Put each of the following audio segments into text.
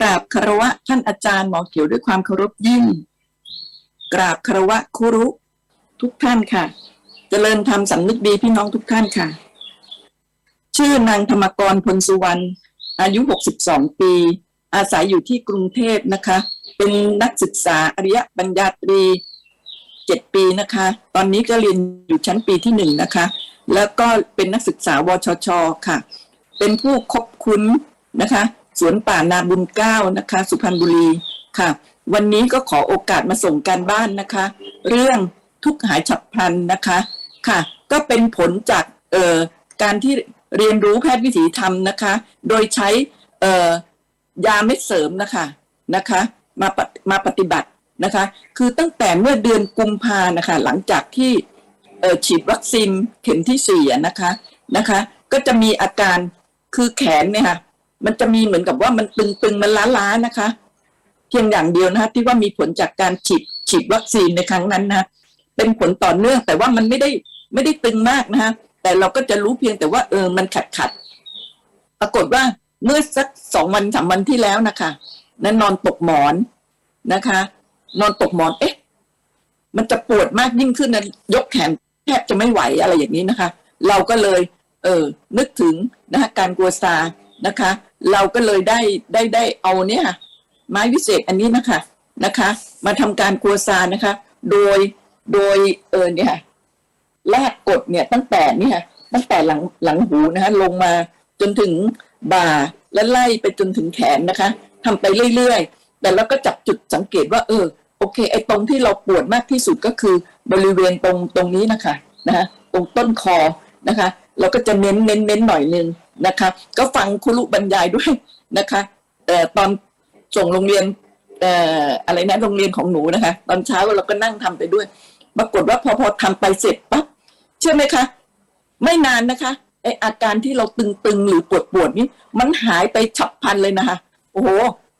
กราบคารวะท่านอาจารย์หมอเขียวด้วยความเคารพยิ่ง กราบคารวะครูรุทุกท่านค่ะเจริญธรรมสำนึกดีพี่น้องทุกท่านค่ะ ชื่อนางธรรมกรพลสุวรรณอายุ 62 ปี อาศัยอยู่ที่กรุงเทพนะคะ เป็นนักศึกษาอริยปัญญาตรี 7 ปีนะคะ ตอนนี้ก็เรียนอยู่ชั้นปีที่หนึ่งนะคะ แล้วก็เป็นนักศึกษาวชชค่ะ เป็นผู้คบคุ้นนะคะ สวนป่านาบุญเก้านะคะ สุพรรณบุรีค่ะ วันนี้ก็ขอโอกาสมาส่งการบ้านนะคะ เรื่องทุกข์หายฉับพลันนะคะค่ะ ก็เป็นผลจากเอ่อการที่เรียนรู้แพทย์วิถีธรรมนะคะ โดยใช้เอ่อยาเม็ดเสริมนะคะนะคะมามาปฏิบัตินะคะ คือตั้งแต่เมื่อเดือนกุมภานะคะ หลังจากที่เออฉีดวัคซีนเข็มที่สี่นะคะนะคะ ก็จะมีอาการคือแขนเนี่ยค่ะ มันจะมีเหมือนกับว่ามันตึงๆมันล้าๆนะคะ เพียงอย่างเดียวนะคะที่ว่ามีผลจากการฉีดฉีดวัคซีนในครั้งนั้นนะคะเป็นผลต่อเนื่องแต่ว่ามันไม่ได้ไม่ได้ตึงมากนะคะแต่เราก็จะรู้เพียงแต่ว่าเออมันขัดขัดปรากฏว่าเมื่อสักสองวันสามวันที่แล้วนะคะนั้นนอนตกหมอนนะคะ นอนตกหมอนเอ๊ะ มันจะปวดมากยิ่งขึ้นนะยกแขนแทบจะไม่ไหวอะไรอย่างนี้นะคะ เราก็เลย เออนึกถึงนะคะการกลัวซา นะคะ เราก็เลยได้ได้ได้เอาเนี่ยค่ะไม้วิเศษอันนี้นะคะนะคะ มาทำการกลัวซานะคะ โดยโดยเออเนี่ยค่ะแลกกดเนี่ยตั้งแต่เนี่ยตั้งแต่หลังหลังหูนะคะลงมาจนถึงบ่าและไล่ไปจนถึงแขนนะคะทำไปเรื่อยๆ แต่เราก็จับจุดสังเกตว่า เออโอเคไอ้ตรงที่เราปวดมากที่สุดก็คือบริเวณตรงตรงนี้นะคะนะคะตรงต้นคอนะคะ เราก็จะเน้นเน้นเน้นหน่อยนึง นะคะ ก็ฟังครูรุบรรยายด้วยนะคะแต่ตอนส่งโรงเรียนเอ่ออะไรนะโรงเรียนของหนูนะคะ ตอนเช้าเราก็นั่งทำไปด้วย ปรากฏว่าพอพอทำไปเสร็จปั๊บเชื่อไหมคะ ไม่นานนะคะไออาการที่เราตึงๆหรือปวดปวดๆนี้มันหายไปฉับพลันเลยนะคะโอ้โห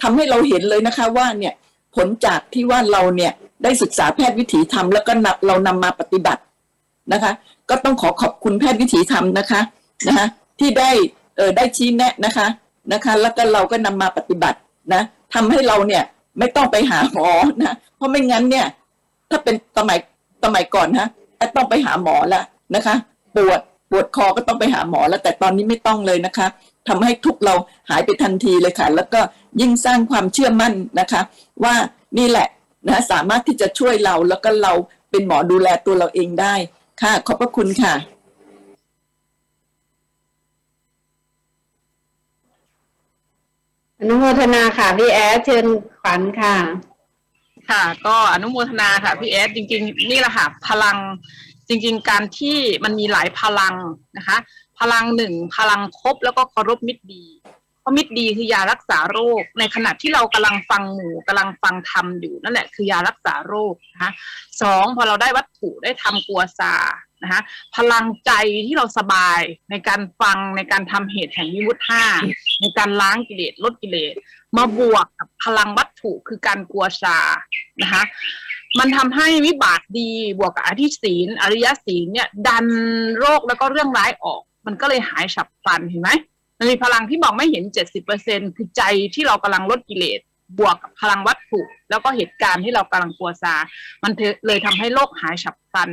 ทำให้เราเห็นเลยนะคะว่าเนี่ยผลจากที่ว่าเราเนี่ยได้ศึกษาแพทย์วิถีธรรมแล้วก็นำเรานำมาปฏิบัตินะคะ ก็ต้องขอขอบคุณแพทย์วิถีธรรมนะคะนะคะ ที่ได้ได้ชี้แนะนะคะนะคะ แล้วก็เราก็นำมาปฏิบัตินะทำให้เราเนี่ยไม่ต้องไปหาหมอนะเพราะไม่งั้นเนี่ย ถ้าเป็นสมัยสมัยก่อนนะต้องไปหาหมอแล้วนะคะปวดปวดคอก็ต้องไปหาหมอแล้วแต่ตอนนี้ไม่ต้องเลยนะคะทำให้ทุกเราหายไปทันทีเลยค่ะ แล้วก็ยิ่งสร้างความเชื่อมั่นนะคะ ว่านี่แหละนะสามารถที่จะช่วยเราแล้วก็เราเป็นหมอดูแลตัวเราเองได้ค่ะ ขอบพระคุณค่ะ อนุโมทนาค่ะพี่แอดเชิญขวัญค่ะ ค่ะ ก็อนุโมทนาค่ะพี่แอดจริง ๆ นี่แหละค่ะพลังจริง ๆ การที่มันมีหลายพลังนะคะ พลังหนึ่งพลังครบแล้วก็เคารพมิตรดี เพราะมิตรดีคือยารักษาโรค ในขณะที่เรากำลังฟังหมู่กำลังฟังธรรมอยู่นั่นแหละคือยารักษาโรคนะคะสองพอเราได้วัตถุได้ทำกัวซานะคะพลังใจที่เราสบายในการฟังในการทำเหตุแห่งวิมุตห้าในการล้างกิเลสลดกิเลสมาบวกกับพลังวัตถุคือการกลัวชานะคะมันทำให้วิบากดีบวกกับอธิศีลอริยศีลเนี่ยดันโรคแล้วก็เรื่องร้ายออก มันก็เลยหายฉับพลันเห็นไหม มันมีพลังที่บอกไม่เห็นเจ็ดสิบเปอร์เซ็นคือใจที่เรากำลังลดกิเลสบวกกับพลังวัตถุ แล้วก็เหตุการณ์ที่เรากำลังกลัวซา มันเลยทำให้โรคหายฉับพลัน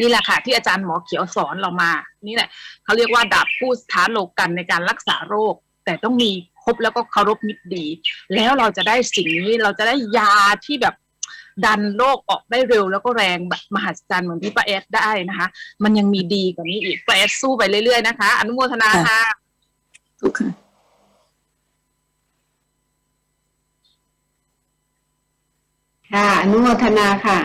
นี่แหละค่ะ ที่อาจารย์หมอเขียวสอนเรามา นี่แหละเขาเรียกว่าดาบผู้ท้าโลกันในการรักษาโรค แต่ต้องมีครบแล้วก็เคารพมิตรดี แล้วเราจะได้สิ่งนี้เราจะได้ยาที่แบบดันโรคออกได้เร็วแล้วก็แรงแบบมหัศจรรย์เหมือนที่ป้าแอดได้นะคะ มันยังมีดีกว่านี้อีกป้าแอดสู้ไปเรื่อยๆนะคะ อนุโมทนาค่ะ ทุกค่ะ ค่ะอนุโมทนาค่ะ